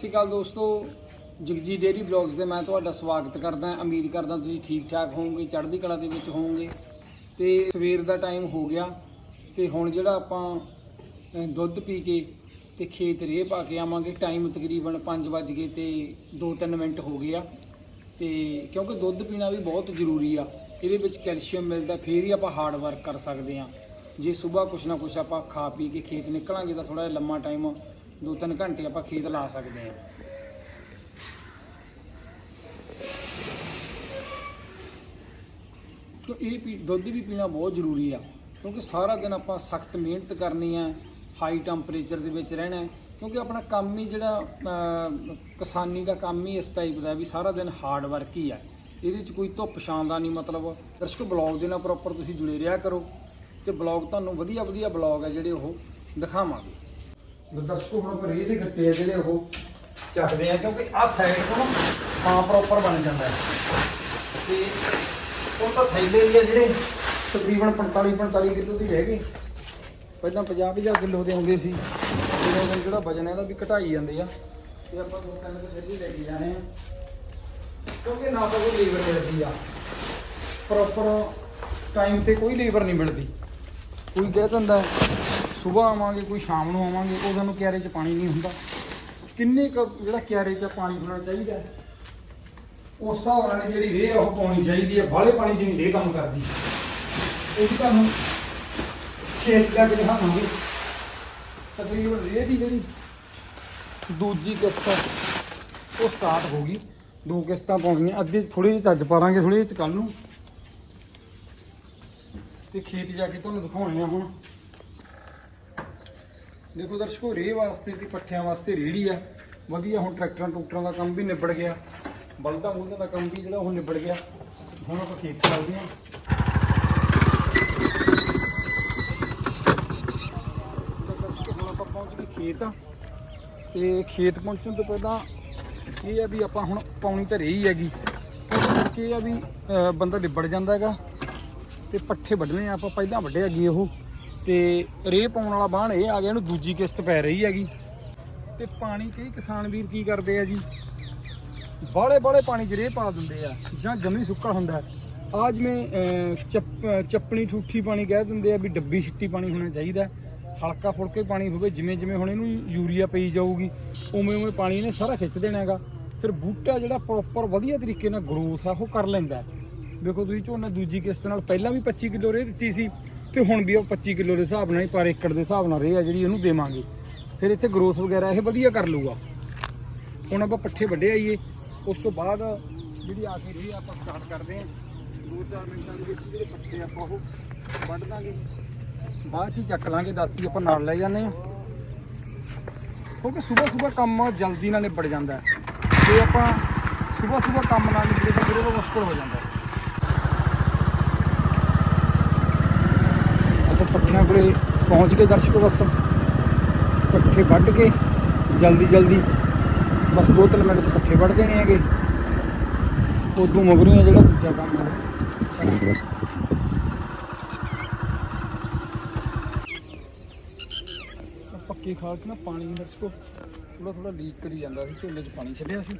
ਸਤਿ ਸ਼੍ਰੀ ਅਕਾਲ ਦੋਸਤੋ ਜਗਜੀ dairy blogs ਦੇ ਮੈਂ ਤੁਹਾਡਾ ਸਵਾਗਤ ਕਰਦਾ ਉਮੀਦ ਕਰਦਾ ਤੁਸੀਂ ਠੀਕ ਠਾਕ ਹੋਵੋਗੇ, ਚੜ੍ਹਦੀ ਕਲਾ ਦੇ ਵਿੱਚ ਹੋਵੋਗੇ। ਤੇ ਸਵੇਰ ਦਾ ਟਾਈਮ ਹੋ ਗਿਆ ਤੇ ਹੁਣ ਜਿਹੜਾ ਆਪਾਂ ਦੁੱਧ ਪੀ ਕੇ ਤੇ ਖੇਤ ਰੇਹ ਪਾ ਕੇ ਆਵਾਂਗੇ ਟਾਈਮ ਤਕਰੀਬਨ 5 ਵੱਜ ਗਏ ਤੇ 2-3 ਮਿੰਟ ਹੋ ਗਏ ਆ। ਤੇ ਕਿਉਂਕਿ ਦੁੱਧ ਪੀਣਾ ਵੀ ਬਹੁਤ ਜ਼ਰੂਰੀ ਆ, ਇਹਦੇ ਵਿੱਚ ਕੈਲਸ਼ੀਅਮ ਮਿਲਦਾ, ਫੇਰ ਹੀ ਆਪਾਂ ਹਾਰਡ ਵਰਕ ਕਰ ਸਕਦੇ ਆ ਜੇ ਸਵੇਰ ਕੁਛ ਨਾ ਕੁਛ ਆਪਾਂ ਖਾ ਪੀ ਕੇ ਖੇਤ ਨਿਕਲਾਂਗੇ ਤਾਂ ਥੋੜਾ ਜਿਹਾ ਲੰਮਾ ਟਾਈਮ 2-3 ਘੰਟੇ ਆਪਾਂ ਖੇਤ ਲਾ ਸਕਦੇ ਹਾਂ। ਕਿ ਇਹ ਪੀ ਦੁੱਧ ਵੀ ਪੀਣਾ ਬਹੁਤ ਜ਼ਰੂਰੀ ਆ, ਕਿਉਂਕਿ ਸਾਰਾ ਦਿਨ ਆਪਾਂ ਸਖਤ ਮਿਹਨਤ ਕਰਨੀ ਆ ਹਾਈ ਟੈਂਪਰੇਚਰ ਦੇ ਵਿੱਚ ਰਹਿਣਾ, ਕਿਉਂਕਿ ਆਪਣਾ ਕੰਮ ਹੀ ਜਿਹੜਾ ਕਿਸਾਨੀ ਦਾ ਕੰਮ ਹੀ ਇਸ ਟਾਈਪ ਦਾ ਵੀ ਸਾਰਾ ਦਿਨ ਹਾਰਡ ਵਰਕ ਹੀ ਆ। ਇਹਦੇ 'ਚ ਕੋਈ ਧੁੱਪ ਛਾਂ ਦਾ ਨਹੀਂ ਮਤਲਬ। ਦਰਸ਼ਕੋ ਬਲੌਗ ਦੇ ਨਾਲ ਪ੍ਰੋਪਰ ਤੁਸੀਂ ਜੁੜੇ ਰਿਹਾ ਕਰੋ, ਤੇ ਬਲੌਗ ਤੁਹਾਨੂੰ ਵਧੀਆ ਵਧੀਆ ਬਲੌਗ ਆ ਜਿਹੜੇ ਉਹ ਦਿਖਾਵਾਂਗੇ। ਦਰਸ਼ਕੋ ਹੁਣ ਪਰ ਇਹਦੇ ਗੱਟੇ ਆ ਜਿਹੜੇ ਉਹ ਚੱਕਦੇ ਆ, ਕਿਉਂਕਿ ਆਹ ਸਾਈਡ ਤੋਂ ਨਾ ਥਾਂ ਪ੍ਰੋਪਰ ਬਣ ਜਾਂਦਾ ਹੈ। ਤੇ ਉਹ ਤਾਂ ਥੈਲੇ ਵੀ ਆ ਜਿਹੜੇ, ਤਕਰੀਬਨ 45 45 ਕਿਲੋ ਦੀ ਰਹਿ ਗਏ ਪਹਿਲਾਂ 50 50 ਕਿਲੋ ਦੇ ਆਉਂਦੇ ਸੀ। ਦਿਨੋਂ ਦਿਨ ਜਿਹੜਾ ਵਜਨ ਹੈ ਇਹਦਾ ਵੀ ਘਟਾਈ ਜਾਂਦੇ ਆ। ਤੇ ਆਪਾਂ ਦੋ ਤਿੰਨ ਦੇ ਫਿਰ ਲੈ ਕੇ ਜਾਣੇ ਆ। ਕਿਉਂਕਿ ਨਾ ਤਾਂ ਕੋਈ ਲੇਬਰ ਮਿਲਦੀ ਆ। ਪ੍ਰੋਪਰ ਟਾਈਮ ਤੇ ਕੋਈ ਲੇਬਰ ਨਹੀਂ ਮਿਲਦੀ। ਕੋਈ ਕਹਿ ਦਿੰਦਾ ਸਵੇਰ ਆਵਾਂਗੇ, ਕੋਈ ਸ਼ਾਮ ਨੂੰ ਆਵਾਂਗੇ ਉਦੋਂ ਨੂੰ ਕਿਆਰੇ 'ਚ ਪਾਣੀ ਨਹੀਂ ਹੁੰਦਾ। ਕਿੰਨੇ ਕੁ ਜਿਹੜਾ ਕਿਆਰੇ 'ਚ ਪਾਣੀ ਹੋਣਾ ਚਾਹੀਦਾ ਹੈ? ਉਸ ਹਿਸਾਬ ਨਾਲ ਜਿਹੜੀ ਰੇਹ ਆ, ਉਹ ਪਾਉਣੀ ਚਾਹੀਦੀ ਹੈ। ਬਾਹਲੇ ਪਾਣੀ 'ਚ ਨਹੀਂ ਰੇਹ ਕੰਮ ਕਰਦੀ। ਉਹ ਵੀ ਤੁਹਾਨੂੰ ਖੇਤ ਜਾ ਦਿਖਾਵਾਂਗੇ। ਤਕਰੀਬਨ ਰੇਹ ਦੀ ਜਿਹੜੀ ਦੂਜੀ ਕਿਸ਼ਤ ਉਹ ਸਟਾਰਟ ਹੋ ਗਈ। ਦੋ ਕਿਸ਼ਤਾਂ ਪਾਉਣੀਆਂ। ਅੱਧੇ 'ਚ ਥੋੜੀ ਜਿਹੀ ਚੱਜ ਪਾਵਾਂਗੇ ਥੋੜੀ ਜਿਹੀ ਕੱਲ ਨੂੰ। ਤੇ ਖੇਤ ਜਾ ਕੇ ਤੁਹਾਨੂੰ ਦਿਖਾਉਣੇ ਆ ਹੁਣ। ਦੇਖੋ ਦਰਸ਼ਕੋ ਰੇਹ ਵਾਸਤੇ ਤੇ ਪੱਠਿਆਂ ਵਾਸਤੇ ਰੇੜੀ ਆ। ਵਧੀਆ ਹੁਣ ਟਰੈਕਟਰਾਂ ਟਰੂਕਟਰਾਂ ਦਾ ਕੰਮ ਵੀ ਨਿਬੜ ਗਿਆ। ਬਲਦਾਂ ਬੁਲਦਾਂ ਦਾ ਕੰਮ ਵੀ ਜਿਹੜਾ ਉਹ ਨਿਬੜ ਗਿਆ। ਹੁਣ ਆਪਾਂ ਖੇਤ ਚੱਲਦੇ ਹਾਂ। ਦਰਸ਼ਕੋ, ਹੁਣ ਆਪਾਂ ਪਹੁੰਚ ਗਏ ਖੇਤ। ਤੇ ਖੇਤ ਪਹੁੰਚਣ ਤੋਂ ਪਹਿਲਾਂ ਇਹ ਆ ਵੀ ਆਪਾਂ ਹੁਣ ਪਾਉਣੀ ਤਾਂ ਰਹੀ ਹੈਗੀ। ਕਿ ਇਹ ਆ ਵੀ ਬੰਦਾ ਲਿਬੜ ਜਾਂਦਾ ਹੈਗਾ। ਤੇ ਪੱਠੇ ਵੱਢਣੇ ਆ, ਆਪਾਂ ਪਹਿਲਾਂ ਵੱਢੇ ਹੈਗੀ ਉਹ। ਤੇ ਰੇਹ ਪਾਉਣ ਵਾਲਾ ਬਾਣ ਇਹ ਆ ਗਿਆ ਇਹਨੂੰ ਦੂਜੀ ਕਿਸ਼ਤ ਪੈ ਰਹੀ ਹੈਗੀ। ਤੇ ਪਾਣੀ ਕਈ ਕਿਸਾਨ ਵੀਰ ਕੀ ਕਰਦੇ ਆ ਜੀ? ਬਾਲੇ ਬਾਲੇ ਪਾਣੀ 'ਚ ਰੇਹ ਪਾ ਦਿੰਦੇ ਆ ਜਾਂ ਜਮੀ ਸੁੱਕਾ ਹੁੰਦਾ। ਹੈ। ਆ ਜਿਵੇਂ ਚੱਪ- ਚੱਪਣੀ ਠੂਠੀ ਪਾਣੀ ਕਹਿ ਦਿੰਦੇ ਆ ਵੀ ਡੱਬੀ ਛਿੱਟੀ ਪਾਣੀ ਹੋਣਾ ਚਾਹੀਦਾ। ਹਲਕਾ ਫੁਲਕੇ ਪਾਣੀ ਹੋਵੇ, ਜਿਵੇਂ ਜਿਵੇਂ ਹੁਣ ਇਹਨੂੰ ਯੂਰੀਆ ਪਈ ਜਾਊਗੀ, ਉਵੇਂ ਉਵੇਂ ਪਾਣੀ ਇਹਨੇ ਸਾਰਾ ਖਿੱਚ ਦੇਣਾ ਹੈਗਾ। ਫਿਰ ਬੂਟਾ ਜਿਹੜਾ ਪ੍ਰੋਪਰ ਵਧੀਆ ਤਰੀਕੇ ਨਾਲ ਗਰੋਥ ਆ, ਉਹ ਕਰ ਲੈਂਦਾ। ਦੇਖੋ ਤੁਸੀਂ ਝੋਨਾ ਦੂਜੀ ਕਿਸ਼ਤ ਨਾਲ ਪਹਿਲਾਂ ਵੀ 25 ਕਿਲੋ ਰੇਹ ਦਿੱਤੀ ਸੀ ਤੇ ਹੁਣ ਵੀ ਉਹ 25 ਕਿਲੋ ਦੇ ਹਿਸਾਬ ਨਾਲ ਹੀ ਪਰ ਏਕੜ ਦੇ ਹਿਸਾਬ ਨਾਲ ਰੇਹ ਆ ਜਿਹੜੀ ਉਹਨੂੰ ਦੇਵਾਂਗੇ। ਫਿਰ ਇੱਥੇ ਗਰੋਥ ਵਗੈਰਾ ਇਹ ਵਧੀਆ ਕਰ ਲੂਗਾ ਹੁਣ ਆਪਾਂ ਪੱਠੇ ਵੱਢੇ ਆਈਏ। ਉਸ ਤੋਂ ਬਾਅਦ ਜਿਹੜੀ ਆ ਕੇ ਰੇਹ ਆਪਾਂ ਸਟਾਰਟ ਕਰਦੇ ਹਾਂ, ਦੋ ਚਾਰ ਮਿੰਟਾਂ ਦੇ ਵਿੱਚ ਜਿਹੜੇ ਪੱਠੇ ਆਪਾਂ ਉਹ ਵੱਢ ਦਾਂਗੇ। ਬਾਅਦ ਚ ਹੀ ਚੱਕ ਲਾਂਗੇ, ਦਾਤੀ ਆਪਾਂ ਨਾਲ ਲੈ ਜਾਂਦੇ ਹਾਂ। ਕਿਉਂਕਿ ਸਵੇਰ ਸਵੇਰ ਕੰਮ ਜਲਦੀ ਨਾਲ ਨਿਬੜ ਜਾਂਦਾ ਹੈ। ਜੇ ਆਪਾਂ ਸਵੇਰ ਸਵੇਰ ਕੰਮ ਨਾਲ ਨਿਬੜੇ ਤਾਂ ਫਿਰ ਉਹ ਮੁਸ਼ਕਲ ਹੋ ਜਾਂਦਾ ਹੈ ਆਪਾਂ ਪੱਠਿਆਂ ਪਹੁੰਚ ਗਏ ਦਰਸ਼ਕੋ ਬਸ। ਪੱਠੇ ਵੱਢ ਕੇ, ਜਲਦੀ ਜਲਦੀ। ਬਸ ਦੋ ਤਿੰਨ ਮਿੰਟ ਚ ਪੱਠੇ ਵੱਢ ਦੇਣੇ ਹੈਗੇ। ਉਦੋਂ ਮਗਰੋਂ ਜਿਹੜਾ ਦੂਜਾ ਕੰਮ ਹੈ। ਆਹ ਪੱਕੀ ਖਾਲ ਚ ਨਾ ਪਾਣੀ ਦਰਸ਼ਕੋ ਥੋੜਾ ਥੋੜਾ ਲੀਕ ਕਰੀ ਜਾਂਦਾ ਸੀ ਝੋਲੇ 'ਚ ਪਾਣੀ ਛੱਡਿਆ ਸੀ।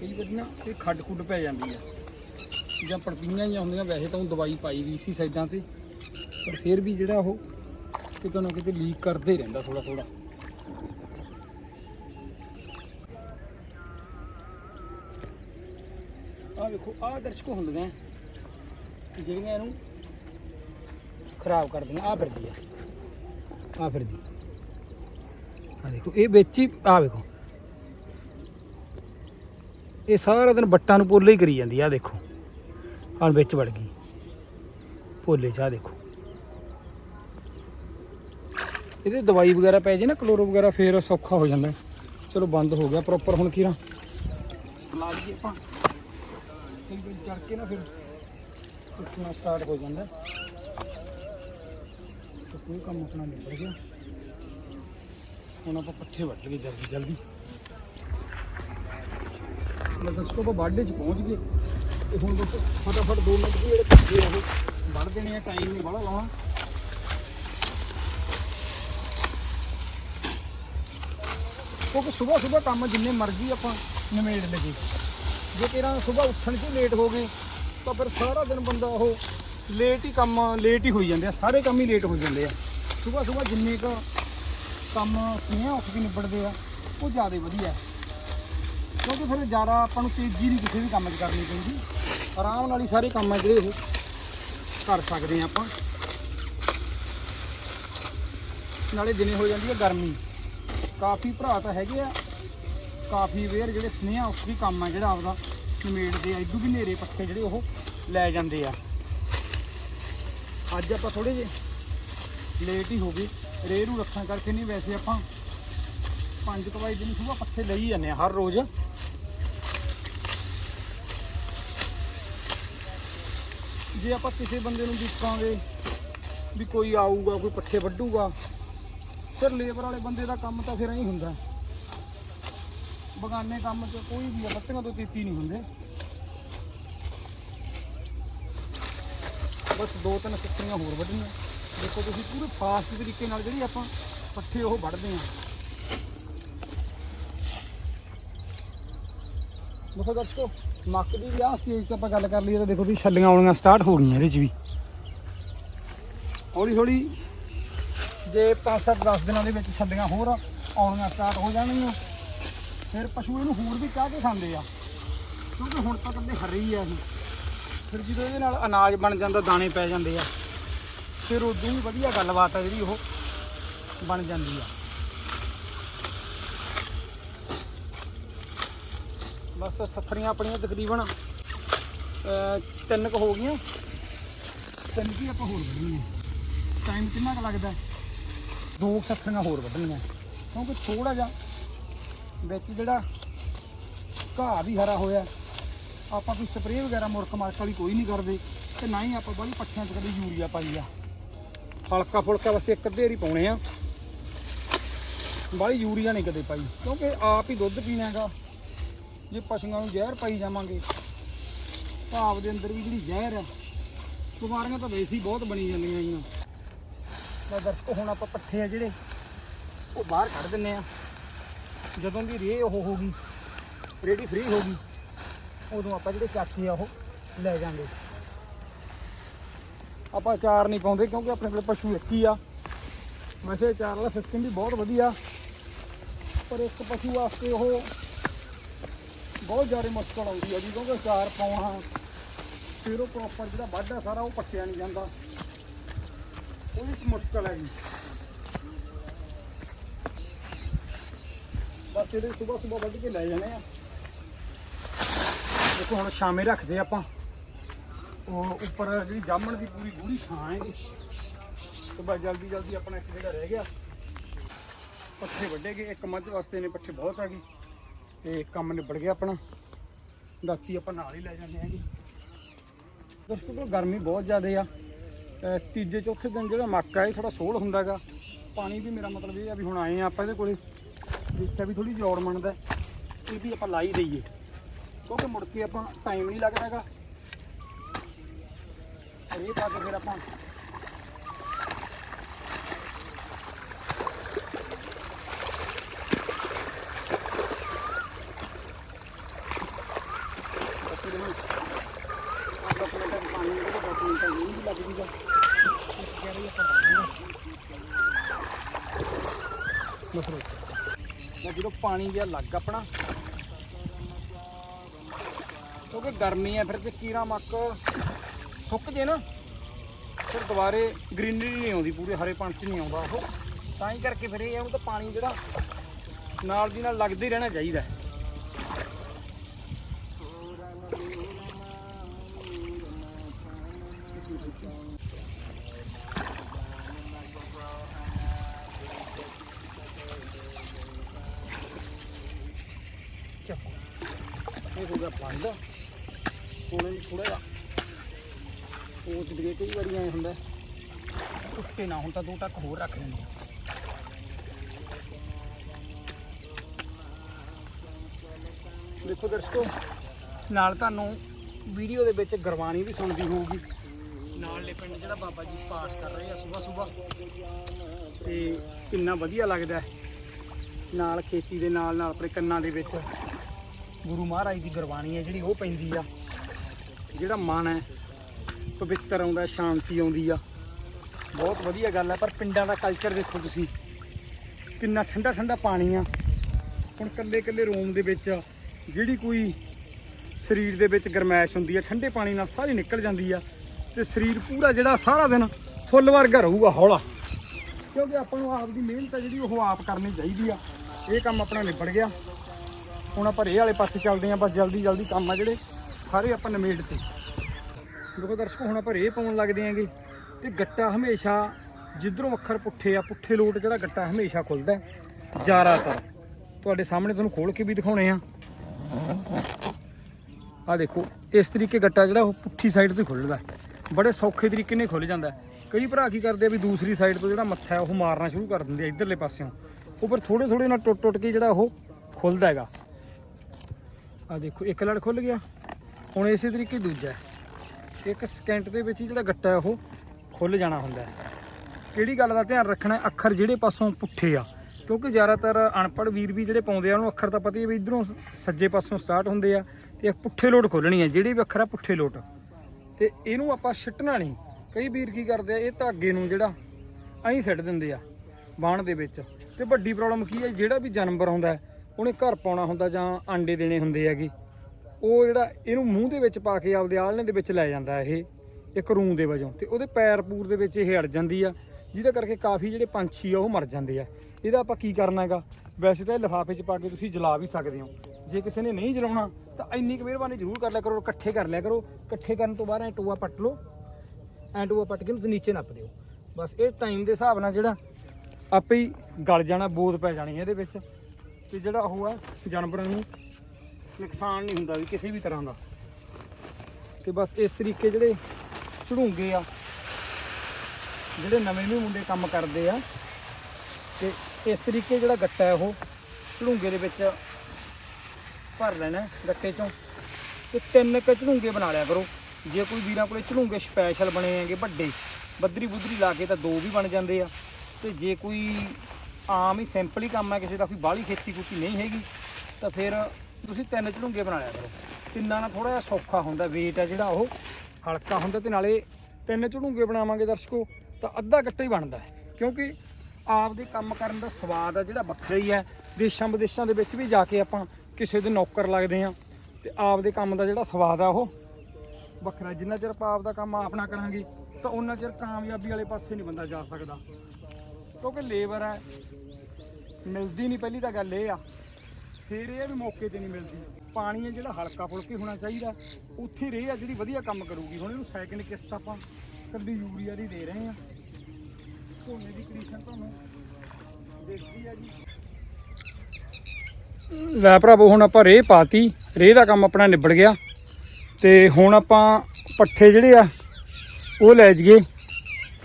ਕਈ ਵਾਰੀ ਨਾ ਇਹ ਖੱਡ ਖੁੱਡ ਪੈ ਜਾਂਦੀ ਆ ਜਾਂ ਪੜਪੀਆਂ ਹੀ ਹੁੰਦੀਆਂ, ਵੈਸੇ ਤਾਂ ਉਹ ਦਵਾਈ ਪਾਈ ਦੀ ਸੀ ਸਾਈਡਾਂ ਤੇ। ਪਰ ਫਿਰ ਵੀ ਜਿਹੜਾ ਉਹ ਕਿਤੇ ਨਾ ਕਿਤੇ ਲੀਕ ਕਰਦੇ ਹੀ ਰਹਿੰਦਾ ਥੋੜਾ ਥੋੜਾ ਆ ਵੇਖੋ ਆ ਦਰਸ਼ਕੋ ਹੁੰਦੀਆਂ ਜਿਹੜੀਆਂ ਇਹਨੂੰ ਖਰਾਬ ਕਰਦੀਆਂ ਆ ਫਿਰਦੀ ਆ। ਆ ਫਿਰਦੀ। ਆ ਦੇਖੋ, ਇਹ ਵਿੱਚ ਹੀ ਆ ਵੇਖੋ। ਇਹ ਸਾਰਾ ਦਿਨ ਬੱਟਾਂ ਨੂੰ ਪੋਲੇ ਹੀ ਕਰੀ ਜਾਂਦੀ ਆ, ਆਹ ਦੇਖੋ। ਹੁਣ ਵਿੱਚ ਵੜ ਗਈ। ਪੋਲੇ ਚ ਆ ਦੇਖੋ। ਇਹਦੇ ਦਵਾਈ ਵਗੈਰਾ ਪੈ ਜੇ ਨਾ, ਕਲੋਰੋ ਵਗੈਰਾ ਫੇਰ ਸੌਖਾ ਹੋ ਜਾਂਦਾ। ਚਲੋ ਬੰਦ ਹੋ ਗਿਆ ਪ੍ਰੋਪਰ ਹੁਣ ਕੀਰਾ ਲਾ ਲਈਏ ਆਪਾਂ। ਚੜ ਕੇ ਨਾ ਫਿਰ ਉੱਠਣਾ ਸਟਾਰਟ ਹੋ ਜਾਂਦਾ। ਤੇ ਕੋਈ ਕੰਮ ਆਪਣਾ ਨਿਬੜ ਗਿਆ। ਹੁਣ ਆਪਾਂ ਪੱਠੇ ਵੱਢ ਲਈਏ ਜਲਦੀ ਜਲਦੀ। ਮੈਂ ਦਸਕੋ ਆਪਾਂ ਬਾਡੇ ਚ ਪਹੁੰਚ ਗਏ। ਤੇ ਹੁਣ ਬਸ ਫਟਾਫਟ ਦੋ ਮਿੰਟ ਦੀ ਜਿਹੜੇ ਪੱਠੇ ਆ ਉਹ ਵੱਢ ਦੇਣੇ ਆ ਟਾਈਮ ਨਹੀਂ ਬੜਾ ਲਾਉਣਾ। ਕਿਉਂਕਿ ਸਵੇਰ ਸਵੇਰ ਕੰਮ ਜਿੰਨੇ ਮਰਜ਼ੀ ਆਪਾਂ ਨਿਮੇੜ ਲਈਏ। ਜੇ ਤੇਰਾ ਸਵੇਰ ਉੱਠਣ 'ਚ ਲੇਟ ਹੋ ਗਏ, ਤਾਂ ਫਿਰ ਸਾਰਾ ਦਿਨ ਬੰਦਾ ਉਹ ਲੇਟ ਹੀ ਕੰਮ ਲੇਟ ਹੀ ਹੋਈ ਜਾਂਦੇ ਆ। ਸਾਰੇ ਕੰਮ ਹੀ ਲੇਟ ਹੋ ਜਾਂਦੇ ਆ। ਸਵੇਰ ਸਵੇਰ ਜਿੰਨੇ ਕੁ ਕੰਮ ਸੁਨੇਹਾ ਉੱਠ ਕੇ ਨਿਬੜਦੇ ਆ, ਉਹ ਜ਼ਿਆਦਾ ਵਧੀਆ। ਕਿਉਂਕਿ ਫਿਰ ਜ਼ਿਆਦਾ ਆਪਾਂ ਨੂੰ ਤੇਜ਼ੀ ਨਹੀਂ ਕਿਸੇ ਵੀ ਕੰਮ 'ਚ ਕਰਨੀ ਪੈਂਦੀ। ਆਰਾਮ ਨਾਲ ਹੀ ਸਾਰੇ ਕੰਮ ਆ ਜਿਹੜੇ ਉਹ ਕਰ ਸਕਦੇ ਆ ਆਪਾਂ। ਨਾਲੇ ਦਿਨੇ ਹੋ ਜਾਂਦੀ ਹੈ ਗਰਮੀ। ਕਾਫੀ ਭਰਾ ਤਾਂ ਹੈਗੇ ਆ। ਕਾਫੀ ਵੇਰ ਜਿਹੜੇ ਸਨੇਹਾ ਉਸ ਵੀ ਕੰਮ ਆ ਜਿਹੜਾ ਆਪਦਾ ਨਿਮੇੜਦੇ ਆ। ਇਦੋਂ ਵੀ ਨੇਰੇ ਪੱਖੇ ਜਿਹੜੇ ਉਹ ਲੈ ਜਾਂਦੇ ਆ। ਅੱਜ ਆਪਾਂ ਥੋੜੇ ਜਿਹੇ ਲੇਟ ਹੀ ਹੋ ਗਏ। ਰੇਹ ਨੂੰ ਰੱਖਣ ਕਰਕੇ ਨਹੀਂ ਵੈਸੇ ਆਪਾਂ 5 ਵਜੇ ਦਿਨ ਸੁਬਾ ਪੱਖੇ ਲਈ ਜਾਂਦੇ ਆ ਹਰ ਰੋਜ਼। ਜੇ ਆਪਾਂ ਕਿਸੇ ਬੰਦੇ ਨੂੰ ਦੇਖਾਂਗੇ ਵੀ ਕੋਈ ਆਊਗਾ, ਕੋਈ ਪੱਠੇ ਵੱਢੂਗਾ ਫਿਰ ਲੇਬਰ ਵਾਲੇ ਬੰਦੇ ਦਾ ਕੰਮ ਤਾਂ ਫਿਰ ਐਂ ਹੁੰਦਾ। ਬਗਾਨੇ ਕੰਮ 'ਚ ਕੋਈ ਵੀ ਬੱਤੀਆਂ ਤੋਂ ਤੀਤੀ ਨਹੀਂ ਹੁੰਦੇ। ਬਸ ਦੋ ਤਿੰਨ ਸੁੱਕੀਆਂ ਹੋਰ ਵੱਢਣੀਆਂ। ਦੇਖੋ ਤੁਸੀਂ ਪੂਰੇ ਫਾਸਟ ਤਰੀਕੇ ਨਾਲ ਜਿਹੜੀ ਆਪਾਂ ਪੱਠੇ ਉਹ ਵੱਢਦੇ ਆ ਦੇਖੋ ਦਰਸ਼ਕੋ, ਮੱਕ ਦੀ ਵਿਆਹ ਸਟੇਜ ਤੇ ਆਪਾਂ ਗੱਲ ਕਰ ਲਈਏ ਤਾਂ ਦੇਖੋ ਵੀ ਛੱਲੀਆਂ ਆਉਣੀਆਂ ਸਟਾਰਟ ਹੋ ਗਈਆਂ ਇਹਦੇ 'ਚ ਵੀ। ਹੌਲੀ ਹੌਲੀ ਜੇ 5-7 10 ਦਿਨਾਂ ਦੇ ਵਿੱਚ ਛੱਲੀਆਂ ਹੋਰ ਆਉਣੀਆਂ ਸਟਾਰਟ ਹੋ ਜਾਣਗੀਆਂ, ਫਿਰ ਪਸ਼ੂ ਇਹਨੂੰ ਹੋਰ ਵੀ ਚਾਹ ਕੇ ਖਾਂਦੇ ਆ। ਕਿਉਂਕਿ ਹੁਣ ਤਾਂ ਕੱਲੇ ਹਰੇ ਹੀ ਆ ਇਹ। ਫਿਰ ਜਦੋਂ ਇਹਦੇ ਨਾਲ ਅਨਾਜ ਬਣ ਜਾਂਦਾ, ਦਾਣੇ ਪੈ ਜਾਂਦੇ ਆ, ਫਿਰ ਉਦੋਂ ਵੀ ਵਧੀਆ ਗੱਲਬਾਤ ਆ ਜਿਹੜੀ ਉਹ ਬਣ ਜਾਂਦੀ ਆ। ਬਸ ਸੱਥਰੀਆਂ ਆਪਣੀਆਂ ਤਕਰੀਬਨ ਤਿੰਨ ਕੁ ਹੋ ਗਈਆਂ। ਤਿੰਨ ਕੀ ਆਪਾਂ ਹੋਰ ਵੱਢਣੀਆਂ ਟਾਈਮ ਕਿੰਨਾ ਕੁ ਲੱਗਦਾ? ਦੋ ਕੁ ਹੋਰ ਵੱਢਣੀਆਂ। ਕਿਉਂਕਿ ਥੋੜਾ ਜਿਹਾ ਵਿੱਚ ਜਿਹੜਾ ਘਾਹ ਵੀ ਹਰਾ ਹੋਇਆ, ਆਪਾਂ ਕੋਈ ਸਪਰੇਅ ਵਗੈਰਾ ਮੁਰਕ ਮਾਰਕ ਵਾਲੀ ਕੋਈ ਨਹੀਂ ਕਰਦੇ, ਤੇ ਨਾ ਹੀ ਆਪਾਂ ਬੜੀ ਪੱਠਿਆਂ 'ਚ ਕਦੇ ਯੂਰੀਆ ਪਾਈ ਆ। ਹਲਕਾ ਫੁਲਕਾ ਬਸ ਇੱਕ ਅੱਧੇ ਹੀ ਪਾਉਣੇ ਆ। ਬਾਹਲੀ ਯੂਰੀਆ ਨਹੀਂ ਕਦੇ ਪਾਈ, ਕਿਉਂਕਿ ਆਪ ਹੀ ਦੁੱਧ ਪੀਣਾ ਹੈਗਾ ਜੇ ਪਸ਼ੂਆਂ ਨੂੰ ਜ਼ਹਿਰ ਪਾਈ ਜਾਵਾਂਗੇ, ਭਾਵ ਦੇ ਅੰਦਰ ਵੀ ਜਿਹੜੀ ਜ਼ਹਿਰ ਆ ਬਿਮਾਰੀਆਂ ਤਾਂ ਵੈਸੇ ਹੀ ਬਹੁਤ ਬਣੀ ਜਾਂਦੀਆਂ ਹੈਗੀਆਂ ਤਾਂ ਦਰਸ਼ਕੋ, ਹੁਣ ਆਪਾਂ ਪੱਠੇ ਆ ਜਿਹੜੇ, ਉਹ ਬਾਹਰ ਕੱਢ ਦਿੰਨੇ ਆ। ਜਦੋਂ ਵੀ ਰੇ ਉਹ ਹੋ ਗਈ ਰੇਡੀ ਫ੍ਰੀ ਹੋ ਗਈ, ਉਦੋਂ ਆਪਾਂ ਜਿਹੜੇ ਚਾਚੇ ਆ ਉਹ ਲੈ ਜਾਂਗੇ ਆਪਾਂ ਚਾਰ ਨਹੀਂ ਪਾਉਂਦੇ ਕਿਉਂਕਿ ਆਪਣੇ ਕੋਲ ਪਸ਼ੂ ਇੱਕ ਹੀ ਆ। ਵੈਸੇ ਚਾਰ ਵਾਲਾ ਸਿਸਟਮ ਵੀ ਬਹੁਤ ਵਧੀਆ। ਪਰ ਇੱਕ ਪਸ਼ੂ ਵਾਸਤੇ ਉਹ ਬਹੁਤ ਜ਼ਿਆਦਾ ਮੁਸ਼ਕਲ ਆਉਂਦੀ ਹੈ ਜੀ, ਕਿਉਂਕਿ ਚਾਰ ਪਾਉਣਾ, ਫਿਰ ਉਹ ਪ੍ਰੋਪਰ ਜਿਹੜਾ ਵਾਢਾ ਸਾਰਾ ਉਹ ਪੱਟਿਆ ਨਹੀਂ ਜਾਂਦਾ। ਉਹ ਵੀ ਮੁਸ਼ਕਲ ਹੈ ਜੀ। ਬਸ ਇਹਦੇ ਸਵੇਰ ਸਵੇਰ ਵੱਢ ਕੇ ਲੈ ਜਾਣੇ ਆ। ਦੇਖੋ, ਹੁਣ ਸ਼ਾਮੇ ਰੱਖਦੇ ਆਪਾਂ। ਉਹ ਉੱਪਰ ਜਿਹੜੀ ਜਾਮਣ ਦੀ ਪੂਰੀ ਗੂੜੀ ਛਾਂ ਹੈਗੀ ਤੇ ਬਸ ਜਲਦੀ ਜਲਦੀ ਆਪਣਾ ਇੱਕ ਜਿਹੜਾ ਰਹਿ ਗਿਆ। ਪੱਠੇ ਵੱਢੇ ਗਏ। ਇੱਕ ਮੱਝ ਵਾਸਤੇ ਨੇ ਪੱਠੇ ਬਹੁਤ ਆ ਗਈ ਤੇ ਕੰਮ ਨਿਬੜ ਗਿਆ ਆਪਣਾ। ਦਾਤੀ ਆਪਾਂ ਨਾਲ ਹੀ ਲੈ ਜਾਂਦੇ ਹਾਂ ਜੀ। ਦੋਸਤੋ ਕੋਲ ਗਰਮੀ ਬਹੁਤ ਜ਼ਿਆਦਾ ਆ। ਤੀਜੇ ਚੌਥੇ ਦਿਨ ਜਿਹੜਾ ਮੱਕਾ ਇਹ ਥੋੜਾ ਸੋਲ ਹੁੰਦਾਗਾ। ਪਾਣੀ ਵੀ ਮੇਰਾ ਮਤਲਬ ਇਹ ਆ ਵੀ ਹੁਣ ਆਏ ਆ ਆਪਾਂ ਇਹਦੇ ਕੋਲੇ। ਦੇਖਿਆ ਵੀ ਥੋੜੀ ਜੋੜ ਮੰਨਦਾ ਇਹ ਵੀ ਆਪਾਂ ਲਾਈ ਦਈਏ। ਕਿਉਂਕਿ ਮੁੜ ਕੇ ਆਪਾਂ ਟਾਈਮ ਨਹੀਂ ਲੱਗਦਾ ਹੈਗਾ। ਇਹ ਪਾ ਕੇ ਫਿਰ ਆਪਾਂ ਅਸੀਂ ਨੂੰ ਆਪਾਂ ਪਲੇਟਾਂ 'ਚ ਪਾਣੀ ਦੇ ਦੋ ਮਿੰਟਾਂ ਨਹੀਂ ਵੀ ਲੱਗ ਜੂਗਾ ਕਹਿ ਰਹੀ ਆਪਾਂ ਮਸਰੋ ਮੈਂ ਜਦੋਂ ਪਾਣੀ ਜਿਹਾ ਲੱਗ ਆਪਣਾ। ਕਿਉਂਕਿ ਗਰਮੀ ਹੈ ਫਿਰ ਤੇ ਕੀੜਾ ਮੱਕ ਸੁੱਕ ਜੇ ਨਾ ਫਿਰ ਦੁਬਾਰੇ ਗ੍ਰੀਨਰੀ ਨਹੀਂ ਆਉਂਦੀ ਪੂਰੇ ਹਰੇ ਪੰਚ ਨਹੀਂ ਆਉਂਦਾ ਉਹ। ਤਾਂ ਹੀ ਕਰਕੇ ਫਿਰ ਇਹ ਆ, ਉਹਨੂੰ ਤਾਂ ਪਾਣੀ ਜਿਹੜਾ ਨਾਲ ਦੀ ਨਾਲ ਲੱਗਦਾ ਹੀ ਰਹਿਣਾ ਚਾਹੀਦਾ। ਹੈ। ਚੱਕੋ ਇਹ ਹੋ ਗਿਆ ਬੰਦ ਹੁਣ ਇਹਨੂੰ ਥੋੜਾ ਜਿਹਾ ਸੋਚ ਲਈਏ ਕਈ ਵਾਰੀ ਐ ਹੁੰਦਾ ਟੁੱਟੇ ਨਾ ਹੁਣ ਤਾਂ ਦੋ ਟੱਕ ਹੋਰ ਰੱਖ ਲੈਂਦੇ ਹਾਂ। ਦੇਖੋ ਦਰਸ਼ਕੋ, ਨਾਲ ਤੁਹਾਨੂੰ ਵੀਡੀਓ ਦੇ ਵਿੱਚ ਗੁਰਬਾਣੀ ਵੀ ਸੁਣਦੀ ਹੋਊਗੀ ਨਾਲੇ ਪਿੰਡ ਜਿਹੜਾ ਬਾਬਾ ਜੀ ਪਾਠ ਕਰ ਰਹੇ ਆ ਸਵੇਰ ਸਵੇਰ ਤੇ ਕਿੰਨਾ ਵਧੀਆ ਲੱਗਦਾ ਹੈ ਨਾਲ ਖੇਤੀ ਦੇ ਨਾਲ ਨਾਲ ਆਪਣੇ ਕੰਨਾਂ ਦੇ ਵਿੱਚ ਗੁਰੂ ਮਹਾਰਾਜ ਦੀ ਗੁਰਬਾਣੀ ਹੈ ਜਿਹੜੀ ਉਹ ਪੈਂਦੀ ਆ। ਜਿਹੜਾ ਮਨ ਹੈ, ਪਵਿੱਤਰ ਆਉਂਦਾ, ਸ਼ਾਂਤੀ ਆਉਂਦੀ ਆ। ਬਹੁਤ ਵਧੀਆ ਗੱਲ ਹੈ, ਪਰ ਪਿੰਡਾਂ ਦਾ ਕਲਚਰ ਦੇਖੋ ਤੁਸੀਂ। ਕਿੰਨਾ ਠੰਡਾ ਠੰਡਾ ਪਾਣੀ ਆ। ਹੁਣ ਕੱਲੇ ਕੱਲੇ ਰੂਮ ਦੇ ਵਿੱਚ ਜਿਹੜੀ ਕੋਈ ਸਰੀਰ ਦੇ ਵਿੱਚ ਗਰਮੈਸ਼ ਹੁੰਦੀ ਆ, ਠੰਡੇ ਪਾਣੀ ਨਾਲ ਸਾਰੀ ਨਿਕਲ ਜਾਂਦੀ ਆ ਤੇ ਸਰੀਰ ਪੂਰਾ ਜਿਹੜਾ ਸਾਰਾ ਦਿਨ ਫੁੱਲ ਵਰਗਾ ਰਹੂਗਾ ਹੌਲਾ। ਕਿਉਂਕਿ ਆਪਾਂ ਨੂੰ ਆਪ ਦੀ ਮਿਹਨਤ ਆ ਜਿਹੜੀ ਉਹ ਆਪ ਕਰਨੀ ਚਾਹੀਦੀ ਆ। ਇਹ ਕੰਮ ਆਪਣਾ ਨਿਬੜ ਗਿਆ। ਹੁਣ ਆਪਾਂ ਰੇਹ ਵਾਲੇ ਪਾਸੇ ਚੱਲਦੇ ਆਂ ਬਸ ਜਲਦੀ ਜਲਦੀ ਕੰਮ ਆ ਜਿਹੜੇ, ਸਾਰੇ ਆਪਾਂ ਨਿਮੇੜ ਤੇ। ਦੇਖੋ ਦਰਸ਼ਕੋ, ਹੁਣ ਆਪਾਂ ਰੇਹ ਪਾਉਣ ਲੱਗਦੇ ਆਂਗੇ ਤੇ ਗੱਟਾ ਹਮੇਸ਼ਾ ਜਿੱਧਰੋਂ ਅੱਖਰ ਪੁੱਠੇ ਆ, ਪੁੱਠੇ ਲੋਟ ਜਿਹੜਾ ਗੱਟਾ ਹਮੇਸ਼ਾ ਖੁੱਲਦਾ ਜ਼ਿਆਦਾਤਰ। ਤੁਹਾਡੇ ਸਾਹਮਣੇ ਤੁਹਾਨੂੰ ਖੋਲ ਕੇ ਵੀ ਦਿਖਾਉਣੇ ਆ। ਆ ਦੇਖੋ, ਇਸ ਤਰੀਕੇ ਗੱਟਾ ਜਿਹੜਾ ਉਹ ਪੁੱਠੀ ਸਾਈਡ ਤੋਂ ਹੀ। ਖੁੱਲਦਾ ਬੜੇ ਸੌਖੇ ਤਰੀਕੇ ਨਾਲ ਖੁੱਲ ਜਾਂਦਾ ਕਈ ਭਰਾ ਕੀ ਕਰਦੇ ਆ ਵੀ ਦੂਸਰੀ ਸਾਈਡ ਤੋਂ ਜਿਹੜਾ ਮੱਥਾ ਉਹ ਮਾਰਨਾ ਸ਼ੁਰੂ ਕਰ ਦਿੰਦੇ ਆ ਇਧਰਲੇ ਪਾਸਿਓਂ। ਉਹ ਪਰ ਥੋੜੇ ਥੋੜੇ ਨਾਲ ਟੁੱਟ ਟੁੱਟ ਕੇ ਜਿਹੜਾ ਉਹ ਖੁੱਲਦਾ ਹੈਗਾ। ਆ ਦੇਖੋ, ਇੱਕ ਲੜ ਖੁੱਲ ਗਿਆ। ਹੁਣ ਇਸੇ ਤਰੀਕੇ ਦੂਜਾ ਇੱਕ ਸਕਿੰਟ ਦੇ ਵਿੱਚ ਹੀ ਜਿਹੜਾ ਗੱਟਾ ਉਹ ਖੁੱਲ ਜਾਣਾ ਹੁੰਦਾ ਕਿਹੜੀ ਗੱਲ ਦਾ ਧਿਆਨ ਰੱਖਣਾ ਅੱਖਰ ਜਿਹੜੇ ਪਾਸੋਂ ਪੁੱਠੇ ਆ। ਕਿਉਂਕਿ ਜ਼ਿਆਦਾਤਰ ਅਨਪੜ੍ਹ ਵੀਰ ਵੀ ਜਿਹੜੇ ਪਾਉਂਦੇ ਆ, ਉਹਨੂੰ ਅੱਖਰ ਤਾਂ ਪਤਾ ਹੀ ਹੈ ਵੀ ਇਧਰੋਂ ਸੱਜੇ ਪਾਸੋਂ ਸਟਾਰਟ ਹੁੰਦੇ ਆ ਤੇ ਇਹ ਪੁੱਠੇ ਲੋਟ ਖੋਲਣੀ ਹੈ ਜਿਹੜੇ ਵੀ ਅੱਖਰ ਆ, ਪੁੱਠੇ ਲੋਟ। ਤੇ ਇਹਨੂੰ ਆਪਾਂ ਛਿੱਟਣਾ ਨਹੀਂ। ਕਈ ਵੀਰ ਕੀ ਕਰਦੇ ਆ, ਇਹ ਧਾਗੇ ਨੂੰ ਜਿਹੜਾ ਐਂ ਸਿੱਟ ਦਿੰਦੇ ਆ, ਬਾਣ ਦੇ ਵਿੱਚ। ਤੇ ਵੱਡੀ ਪ੍ਰੋਬਲਮ ਕੀ ਹੈ ਜਿਹੜਾ ਵੀ ਜਾਨਵਰ ਆਉਂਦਾ ਉਹਨੇ ਘਰ ਪਾਉਣਾ ਹੁੰਦਾ ਜਾਂ ਆਂਡੇ ਦੇਣੇ ਹੁੰਦੇ ਹੈਗੇ। ਉਹ ਜਿਹੜਾ ਇਹਨੂੰ ਮੂੰਹ ਦੇ ਵਿੱਚ ਪਾ ਕੇ ਆਪਦੇ ਆਲਣੇ ਦੇ ਵਿੱਚ ਲੈ ਜਾਂਦਾ ਇਹ, ਇੱਕ ਰੂੰ ਦੇ ਵਜੋਂ। ਤੇ ਉਹਦੇ ਪੈਰ ਪੂਰ ਦੇ ਵਿੱਚ ਇਹ ਅੜ ਜਾਂਦੀ ਆ, ਜਿਹਦੇ ਕਰਕੇ ਕਾਫੀ ਜਿਹੜੇ ਪੰਛੀ ਆ ਉਹ ਮਰ ਜਾਂਦੇ ਆ। ਇਹਦਾ ਆਪਾਂ ਕੀ ਕਰਨਾ ਹੈਗਾ? ਵੈਸੇ ਤਾਂ ਇਹ ਲਿਫਾਫੇ 'ਚ ਪਾ ਕੇ ਤੁਸੀਂ ਜਲਾ ਵੀ ਸਕਦੇ ਹੋ। ਜੇ ਕਿਸੇ ਨੇ ਨਹੀਂ ਜਲਾਉਣਾ, ਤਾਂ ਇੰਨੀ ਕੁ ਮਿਹਰਬਾਨੀ ਜ਼ਰੂਰ ਕਰ ਲਿਆ ਕਰੋ, ਇਕੱਠੇ ਕਰ ਲਿਆ ਕਰੋ। ਇਕੱਠੇ ਕਰਨ ਤੋਂ ਬਾਅਦ ਐ ਟੋਆ ਪੱਟ ਲਓ, ਐ ਟੋਆ ਪੱਟ ਕੇ ਨੂੰ ਨੀਚੇ ਨੱਪ ਦਿਓ। ਬਸ ਇਹ ਟਾਈਮ ਦੇ ਹਿਸਾਬ ਨਾਲ ਜਿਹੜਾ ਆਪੇ ਹੀ ਗਲ ਜਾਣਾ ਬੋਦ ਪੈ ਜਾਣੀ ਇਹਦੇ ਵਿੱਚ। ਤੇ ਜਿਹੜਾ ਉਹ ਆ ਜਾਨਵਰਾਂ ਨੂੰ ਨੁਕਸਾਨ ਨਹੀਂ ਹੁੰਦਾ ਵੀ ਕਿਸੇ ਵੀ ਤਰ੍ਹਾਂ ਦਾ। ਤੇ ਬਸ ਇਸ ਤਰੀਕੇ ਜਿਹੜੇ ਝੜੂੰਗੇ ਆ, ਜਿਹੜੇ ਨਵੇਂ ਵੀ ਮੁੰਡੇ ਕੰਮ ਕਰਦੇ ਆ, ਤੇ ਇਸ ਤਰੀਕੇ ਜਿਹੜਾ ਗੱਟਾ ਹੈ ਉਹ ਝੜੂੰਗੇ ਦੇ ਵਿੱਚ ਭਰ ਲੈਣਾ ਹੈ ਗੱਟੇ ਚੋਂ। ਤੇ ਤਿੰਨ ਕੁ ਝੜੂੰਗੇ ਬਣਾ ਲਿਆ ਕਰੋ। ਜੇ ਕੋਈ ਵੀਰਾਂ ਕੋਲੇ ਝੜੂੰਗੇ ਸਪੈਸ਼ਲ ਬਣੇ ਹੈਗੇ ਵੱਡੇ ਬੱਦਰੀ ਬੁੱਧਰੀ ਲਾ ਕੇ ਤਾਂ ਦੋ ਵੀ ਬਣ ਜਾਂਦੇ ਆ। ਤੇ ਜੇ ਕੋਈ ਆਮ ਹੀ ਸਿੰਪਲ ਹੀ ਕੰਮ ਹੈ, ਕਿਸੇ ਦਾ ਕੋਈ ਬਾਹਲੀ ਖੇਤੀ ਕੁੱਤੀ ਨਹੀਂ ਹੈਗੀ। ਤਾਂ ਫਿਰ ਤੁਸੀਂ ਤਿੰਨ ਝੜੂੰਗੇ ਬਣਾ ਲਿਆ ਕਰੋ। ਤਿੰਨਾਂ ਨਾਲ ਥੋੜਾ ਜਿਹਾ ਸੌਖਾ ਹੁੰਦਾ, weight ਹੈ ਜਿਹੜਾ ਉਹ ਹਲਕਾ ਹੁੰਦਾ ਤੇ ਨਾਲੇ ਤਿੰਨ ਝੜੂੰਗੇ ਬਣਾਵਾਂਗੇ ਦਰਸ਼ਕੋ, ਤਾਂ ਅੱਧਾ ਗੱਟਾ ਹੀ ਬਣਦਾ ਕਿਉਂਕਿ ਆਪ ਦੇ ਕੰਮ ਕਰਨ ਦਾ ਸਵਾਦ ਆ ਜਿਹੜਾ ਵੱਖਰਾ ਹੀ ਹੈ। ਦੇਸ਼ਾਂ ਵਿਦੇਸ਼ਾਂ ਦੇ ਵਿੱਚ ਵੀ ਜਾ ਕੇ ਆਪਾਂ ਕਿਸੇ ਦੇ ਨੌਕਰ ਲੱਗਦੇ ਆ ਤੇ ਆਪਦੇ ਕੰਮ ਦਾ ਜਿਹੜਾ ਸਵਾਦ ਆ ਉਹ ਵੱਖਰਾ ਜਿੰਨਾ ਚਿਰ ਆਪਾਂ ਆਪ ਦਾ ਕੰਮ ਆਪਣਾ ਕਰਾਂਗੇ, ਤਾਂ ਉਹਨਾਂ ਚਿਰ ਕਾਮਯਾਬੀ ਵਾਲੇ ਪਾਸੇ ਨਹੀਂ ਬੰਦਾ ਜਾ ਸਕਦਾ। ਕਿਉਂਕਿ ਲੇਬਰ ਹੈ। ਮਿਲਦੀ ਨਹੀਂ, ਪਹਿਲੀ ਤਾਂ ਗੱਲ ਇਹ ਆ। ਫਿਰ ਇਹ ਆ ਵੀ ਮੌਕੇ ਤੇ ਨਹੀਂ ਮਿਲਦੀ। ਪਾਣੀ ਹੈ ਜਿਹੜਾ ਹਲਕਾ ਫੁਲਕੀ ਹੋਣਾ ਚਾਹੀਦਾ। ਉੱਥੇ ਰੇ ਆ ਜਿਹੜੀ ਵਧੀਆ ਕੰਮ ਕਰੂਗੀ। ਹੁਣ ਇਹਨੂੰ ਸੈਕਿੰਡ ਕਿਸ਼ਤ ਆਪਾਂ ਕੱਲੀ ਯੂਰੀਆ ਦੀ ਦੇ ਰਹੇ ਆ। ਝੋਨੇ ਦੀ ਕੰਡੀਸ਼ਨ ਤੁਹਾਨੂੰ ਦੇਖਦੀ ਆ ਜੀ। ਲੈ ਭਰਾਵੋ, ਹੁਣ ਆਪਾਂ ਰੇਹ ਪਾਤੀ। ਰੇਹ ਦਾ ਕੰਮ ਆਪਣਾ ਨਿਬੜ ਗਿਆ। ਤੇ ਹੁਣ ਆਪਾਂ ਪੱਠੇ ਜਿਹੜੇ ਆ, ਉਹ ਲੈ ਜਾਈਏ।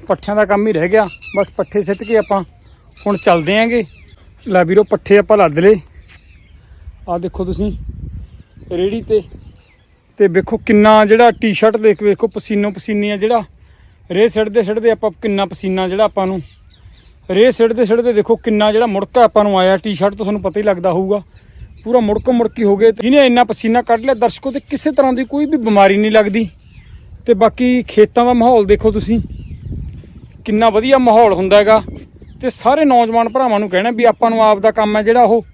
ਪੱਠਿਆਂ ਦਾ ਕੰਮ ਹੀ ਰਹਿ ਗਿਆ। ਬਸ ਪੱਠੇ ਸਿੱਟ ਕੇ ਆਪਾਂ ਹੁਣ ਚੱਲਦੇ ਆਂਗੇ। ਲੈ ਵੀਰੋ, ਪੱਠੇ ਆਪਾਂ ਲੱਦ ਲਏ। ਆ ਦੇਖੋ ਤੁਸੀਂ ਰੇੜੀ ਤੇ। ਤੇ ਵੇਖੋ ਕਿੰਨਾ ਜਿਹੜਾ ਟੀ-ਸ਼ਰਟ ਦੇਖ ਵੇਖੋ, ਪਸੀਨੋ ਪਸੀਨੀ ਆ ਜਿਹੜਾ। ਰੇਹ ਸਿੱਟਦੇ ਸਿੱਟਦੇ ਆਪਾਂ ਕਿੰਨਾ ਪਸੀਨਾ ਜਿਹੜਾ ਆਪਾਂ ਨੂੰ। ਰੇਹ ਸਿੱਟਦੇ ਸਿੱਟਦੇ ਦੇਖੋ ਕਿੰਨਾ ਜਿਹੜਾ ਮੁੜਕਾ ਆਪਾਂ ਨੂੰ ਆਇਆ। ਟੀ-ਸ਼ਰਟ ਤੋਂ ਤੁਹਾਨੂੰ ਪਤਾ ਹੀ ਲੱਗਦਾ ਹੋਊਗਾ। ਪੂਰਾ ਮੁੜਕ ਮੁੜਕੀ ਹੋ ਗਏ। ਜਿਹਨੇ ਇੰਨਾ ਪਸੀਨਾ ਕੱਢ ਲਿਆ, ਦਰਸ਼ਕੋ ਤੇ ਕਿਸੇ ਤਰ੍ਹਾਂ ਦੀ ਕੋਈ ਵੀ ਬਿਮਾਰੀ ਨਹੀਂ ਲੱਗਦੀ। ਤੇ ਬਾਕੀ ਖੇਤਾਂ ਦਾ ਮਾਹੌਲ ਦੇਖੋ ਤੁਸੀਂ। ਕਿੰਨਾ ਵਧੀਆ ਮਾਹੌਲ ਹੁੰਦਾ ਹੈਗਾ। ਤੇ ਸਾਰੇ ਨੌਜਵਾਨ ਭਰਾਵਾਂ ਨੂੰ ਕਹਿਣਾ ਵੀ ਆਪਾਂ ਨੂੰ ਆਪ ਦਾ ਕੰਮ ਹੈ ਜਿਹੜਾ ਉਹ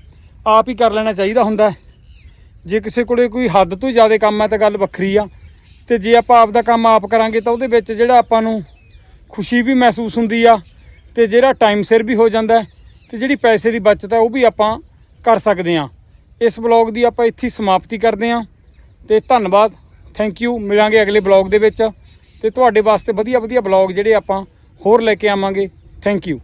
ਆਪ ਹੀ ਕਰ ਲੈਣਾ ਚਾਹੀਦਾ ਹੁੰਦਾ ਜੇ ਕਿਸੇ ਕੋਲੇ ਕੋਈ ਹੱਦ ਤੋਂ ਜ਼ਿਆਦਾ ਕੰਮ ਹੈ ਤਾਂ ਗੱਲ ਵੱਖਰੀ ਆ। ਤੇ ਜੇ ਆਪਾਂ ਆਪ ਦਾ ਕੰਮ ਆਪ ਕਰਾਂਗੇ ਤਾਂ ਉਹਦੇ ਵਿੱਚ ਜਿਹੜਾ ਆਪਾਂ ਨੂੰ ਖੁਸ਼ੀ ਵੀ ਮਹਿਸੂਸ ਹੁੰਦੀ ਆ ਤੇ ਜਿਹੜਾ ਟਾਈਮ ਸਿਰ ਵੀ ਹੋ ਜਾਂਦਾ ਹੈ ਤੇ ਜਿਹੜੀ ਪੈਸੇ ਦੀ ਬਚਤ ਹੈ ਉਹ ਵੀ ਆਪਾਂ ਕਰ ਸਕਦੇ ਆ ਇਸ ਬਲੌਗ ਦੀ ਆਪਾਂ ਇੱਥੇ ਸਮਾਪਤੀ ਕਰਦੇ ਆ ਤੇ ਧੰਨਵਾਦ। ਥੈਂਕ ਯੂ ਮਿਲਾਂਗੇ ਅਗਲੇ ਬਲੌਗ ਦੇ ਵਿੱਚ। ਤੇ ਤੁਹਾਡੇ ਵਾਸਤੇ ਵਧੀਆ ਵਧੀਆ ਬਲੌਗ ਜਿਹੜੇ ਆਪਾਂ ਹੋਰ ਲੈ ਕੇ ਆਵਾਂਗੇ। Thank you